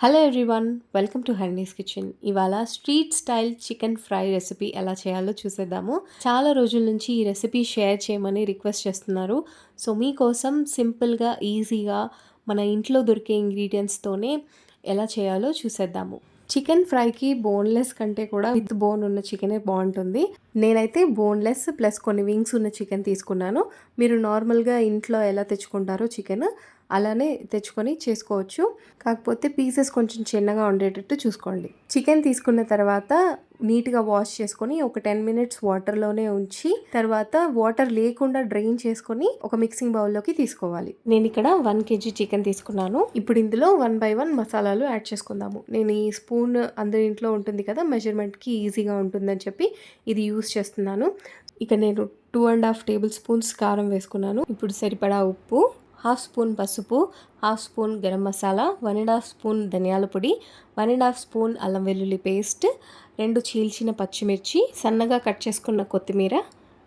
Hello everyone welcome to Harni's kitchen ఇవాళ street style chicken fry recipe ఎలా చేయాలో చూసేద్దాము. చాలా రోజుల నుంచి ఈ రెసిపీ షేర్ చేయమని రిక్వెస్ట్ చేస్తున్నారు. సో మీకోసం సింపుల్గా ఈజీగా మన ఇంట్లో దొరికే ఇంగ్రీడియంట్స్తోనే ఎలా చేయాలో చూసేద్దాము. చికెన్ ఫ్రైకి బోన్లెస్ కంటే కూడా విత్ బోన్ ఉన్న చికెనే బాగుంటుంది. నేనైతే బోన్లెస్ ప్లస్ కొన్ని వింగ్స్ ఉన్న చికెన్ తీసుకున్నాను. మీరు నార్మల్గా ఇంట్లో ఎలా తెచ్చుకుంటారో చికెన్ అలానే తెచ్చుకొని చేసుకోవచ్చు. కాకపోతే పీసెస్ కొంచెం చిన్నగా ఉండేటట్టు చూసుకోండి. చికెన్ తీసుకున్న తర్వాత నీట్గా వాష్ చేసుకొని ఒక టెన్ మినిట్స్ వాటర్లోనే ఉంచి తర్వాత వాటర్ లేకుండా డ్రైన్ చేసుకొని ఒక మిక్సింగ్ బౌల్లోకి తీసుకోవాలి. నేను ఇక్కడ వన్ కేజీ చికెన్ తీసుకున్నాను. ఇప్పుడు ఇందులో వన్ బై వన్ మసాలాలు యాడ్ చేసుకుందాము. నేను ఈ స్పూన్ అందరి ఇంట్లో ఉంటుంది కదా మెజర్మెంట్కి ఈజీగా ఉంటుందని చెప్పి ఇది యూస్ చేస్తున్నాను. ఇక నేను two and half tablespoons కారం వేసుకున్నాను. ఇప్పుడు సరిపడా ఉప్పు హాఫ్ స్పూన్ పసుపు half spoon garam masala one and half spoon ధనియాల పొడి వన్ అండ్ హాఫ్ స్పూన్ అల్లం వెల్లుల్లి పేస్ట్ రెండు చీల్చిన పచ్చిమిర్చి సన్నగా కట్ చేసుకున్న కొత్తిమీర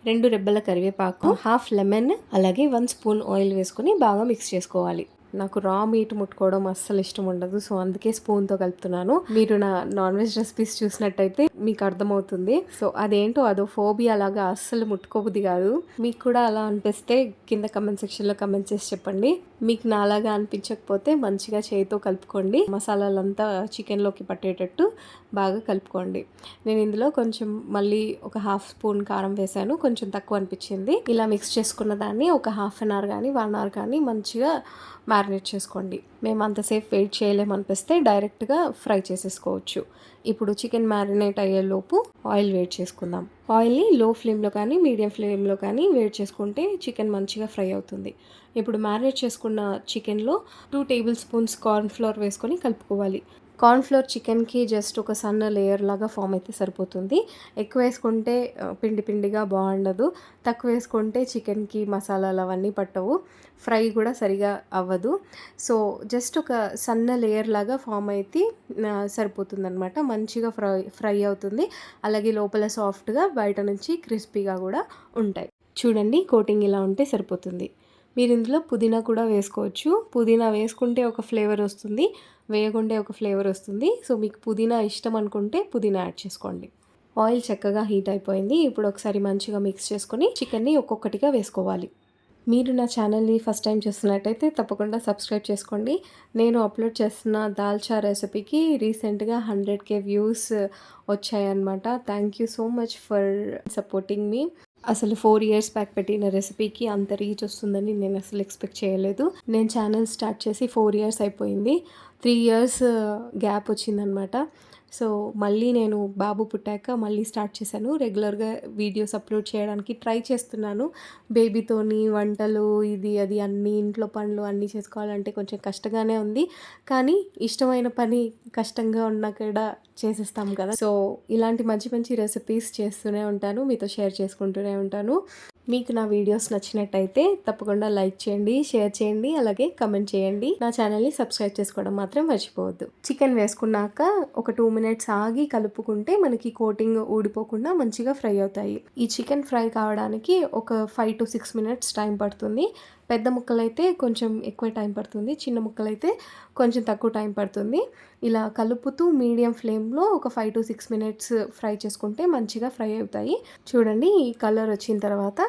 రెండు రెబ్బల కరివేపాకు హాఫ్ లెమన్ అలాగే వన్ స్పూన్ ఆయిల్ వేసుకొని బాగా మిక్స్ చేసుకోవాలి. నాకు రా మీట్ ముట్టుకోవడం అస్సలు ఇష్టం ఉండదు. సో అందుకే స్పూన్తో కలుపుతున్నాను. మీరు నా నాన్ వెజ్ రెసిపీస్ చూసినట్టయితే మీకు అర్థమవుతుంది. సో అదేంటో అదో ఫోబియా అలాగా అస్సలు ముట్టుకోబుద్ది కాదు. మీకు కూడా అలా అనిపిస్తే కింద కమెంట్ సెక్షన్లో కమెంట్ చేసి చెప్పండి. మీకు నాలాగా అనిపించకపోతే మంచిగా చేయితో కలుపుకోండి. మసాలాలంతా చికెన్లోకి పట్టేటట్టు బాగా కలుపుకోండి. నేను ఇందులో కొంచెం మళ్ళీ ఒక హాఫ్ స్పూన్ కారం వేసాను కొంచెం తక్కువ అనిపించింది. ఇలా మిక్స్ చేసుకున్న దాన్ని ఒక హాఫ్ అన్ అవర్ కానీ వన్ అవర్ కానీ మంచిగా మ్యారినేట్ చేసుకోండి. మేము అంతసేపు వెయిట్ చేయలేమనిపిస్తే డైరెక్ట్గా ఫ్రై చేసేసుకోవచ్చు. ఇప్పుడు చికెన్ మ్యారినేట్ అయ్యేలోపు ఆయిల్ వేడి చేసుకుందాం. ఆయిల్ని లో ఫ్లేమ్లో కానీ మీడియం ఫ్లేమ్లో కానీ వేడి చేసుకుంటే చికెన్ మంచిగా ఫ్రై అవుతుంది. ఇప్పుడు మ్యారినేట్ చేసుకున్న చికెన్లో two tablespoons cornflour వేసుకొని కలుపుకోవాలి. కార్న్ఫ్లోర్ చికెన్కి జస్ట్ ఒక సన్న లేయర్ లాగా ఫామ్ అయితే సరిపోతుంది. ఎక్కువ వేసుకుంటే పిండి పిండిగా బాగుండదు. తక్కువ వేసుకుంటే చికెన్కి మసాలాలు అవన్నీ పట్టవు. ఫ్రై కూడా సరిగా అవ్వదు. సో జస్ట్ ఒక సన్న లేయర్ లాగా ఫామ్ అయితే సరిపోతుందనమాట మంచిగా ఫ్రై ఫ్రై అవుతుంది. అలాగే లోపల సాఫ్ట్గా బయట నుంచి క్రిస్పీగా కూడా ఉంటాయి. చూడండి కోటింగ్ ఇలా ఉంటే సరిపోతుంది. మీరు ఇందులో పుదీనా కూడా వేసుకోవచ్చు. పుదీనా వేసుకుంటే ఒక ఫ్లేవర్ వస్తుంది. వేయకుంటే ఒక ఫ్లేవర్ వస్తుంది. సో మీకు పుదీనా ఇష్టం అనుకుంటే పుదీనా యాడ్ చేసుకోండి. ఆయిల్ చక్కగా హీట్ అయిపోయింది. ఇప్పుడు ఒకసారి మంచిగా మిక్స్ చేసుకొని చికెన్ని ఒక్కొక్కటిగా వేసుకోవాలి. మీరు నా ఛానల్ని ఫస్ట్ టైం చూస్తున్నట్టయితే తప్పకుండా సబ్స్క్రైబ్ చేసుకోండి. నేను అప్లోడ్ చేస్తున్న దాల్చా రెసిపీకి రీసెంట్గా హండ్రెడ్ కే వ్యూస్ వచ్చాయన్నమాట. Thank you so much for supporting మీ. అసలు ఫోర్ ఇయర్స్ బ్యాక్ పెట్టిన రెసిపీకి అంత రీచ్ వస్తుందని నేను అసలు ఎక్స్పెక్ట్ చేయలేదు. నేను ఛానల్ స్టార్ట్ చేసి ఫోర్ ఇయర్స్ అయిపోయింది. త్రీ ఇయర్స్ గ్యాప్ వచ్చిందనమాట. సో మళ్ళీ నేను బాబు పుట్టాక మళ్ళీ స్టార్ట్ చేశాను. రెగ్యులర్గా వీడియోస్ అప్లోడ్ చేయడానికి ట్రై చేస్తున్నాను. బేబీతోని వంటలు ఇది అది అన్ని ఇంట్లో పనులు అన్నీ చేసుకోవాలంటే కొంచెం కష్టంగానే ఉంది. కానీ ఇష్టమైన పని కష్టంగా ఉన్నా కూడా చేసేస్తాం కదా. సో ఇలాంటి మంచి మంచి రెసిపీస్ చేస్తూనే ఉంటాను. మీతో షేర్ చేసుకుంటూనే ఉంటాను. మీకు నా వీడియోస్ నచ్చినట్టయితే తప్పకుండా లైక్ చేయండి షేర్ చేయండి అలాగే కమెంట్ చేయండి. నా ఛానల్ని సబ్స్క్రైబ్ చేసుకోవడం మాత్రం మర్చిపోవద్దు. చికెన్ వేసుకున్నాక ఒక టూ మినిట్స్ ఆగి కలుపుకుంటే మనకి కోటింగ్ ఊడిపోకుండా మంచిగా ఫ్రై అవుతాయి. ఈ చికెన్ ఫ్రై కావడానికి ఒక five to six minutes time పడుతుంది. పెద్ద ముక్కలైతే కొంచెం ఎక్కువ టైం పడుతుంది. చిన్న ముక్కలైతే కొంచెం తక్కువ టైం పడుతుంది. ఇలా కలుపుతూ మీడియం ఫ్లేమ్లో ఒక five to six minutes fry చేసుకుంటే మంచిగా ఫ్రై అవుతాయి. చూడండి ఈ కలర్ వచ్చిన తర్వాత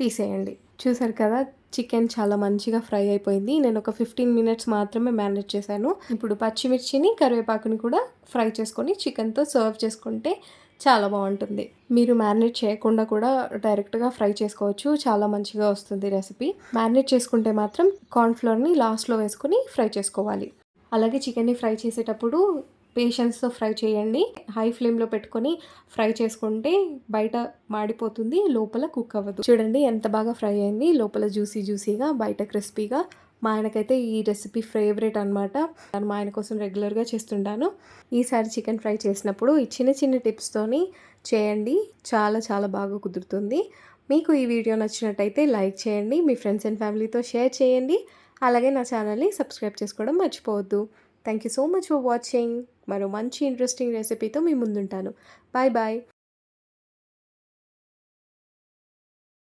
తీసేయండి. చూసారు కదా చికెన్ చాలా మంచిగా ఫ్రై అయిపోయింది. నేను ఒక ఫిఫ్టీన్ మినిట్స్ మాత్రమే మ్యారినేట్ చేశాను. ఇప్పుడు పచ్చిమిర్చిని కరివేపాకుని కూడా ఫ్రై చేసుకొని చికెన్తో సర్వ్ చేసుకుంటే చాలా బాగుంటుంది. మీరు మ్యారినేట్ చేయకుండా కూడా డైరెక్ట్గా ఫ్రై చేసుకోవచ్చు. చాలా మంచిగా వస్తుంది రెసిపీ. మ్యారినేట్ చేసుకుంటే మాత్రం కార్న్ఫ్లోర్ని లాస్ట్లో వేసుకొని ఫ్రై చేసుకోవాలి. అలాగే చికెన్ని ఫ్రై చేసేటప్పుడు పేషెన్స్తో ఫ్రై చేయండి. హై ఫ్లేమ్లో పెట్టుకొని ఫ్రై చేసుకుంటే బయట మాడిపోతుంది లోపల కుక్ అవ్వదు. చూడండి ఎంత బాగా ఫ్రై అయింది. లోపల జ్యూసీ జ్యూసీగా బయట క్రిస్పీగా. మా ఆయనకైతే ఈ రెసిపీ ఫేవరెట్ అనమాట నేను మా ఆయన కోసం రెగ్యులర్గా చేస్తుంటాను. ఈసారి చికెన్ ఫ్రై చేసినప్పుడు ఈ చిన్న చిన్న టిప్స్తోని చేయండి. చాలా చాలా బాగా కుదురుతుంది. మీకు ఈ వీడియో నచ్చినట్టయితే లైక్ చేయండి. మీ ఫ్రెండ్స్ అండ్ ఫ్యామిలీతో షేర్ చేయండి. అలాగే నా ఛానల్ని సబ్స్క్రైబ్ చేసుకోవడం మర్చిపోవద్దు. Thank you so much for watching మరో మంచి ఇంట్రెస్టింగ్ రెసిపీతో మీ ముందుంటాను. Bye bye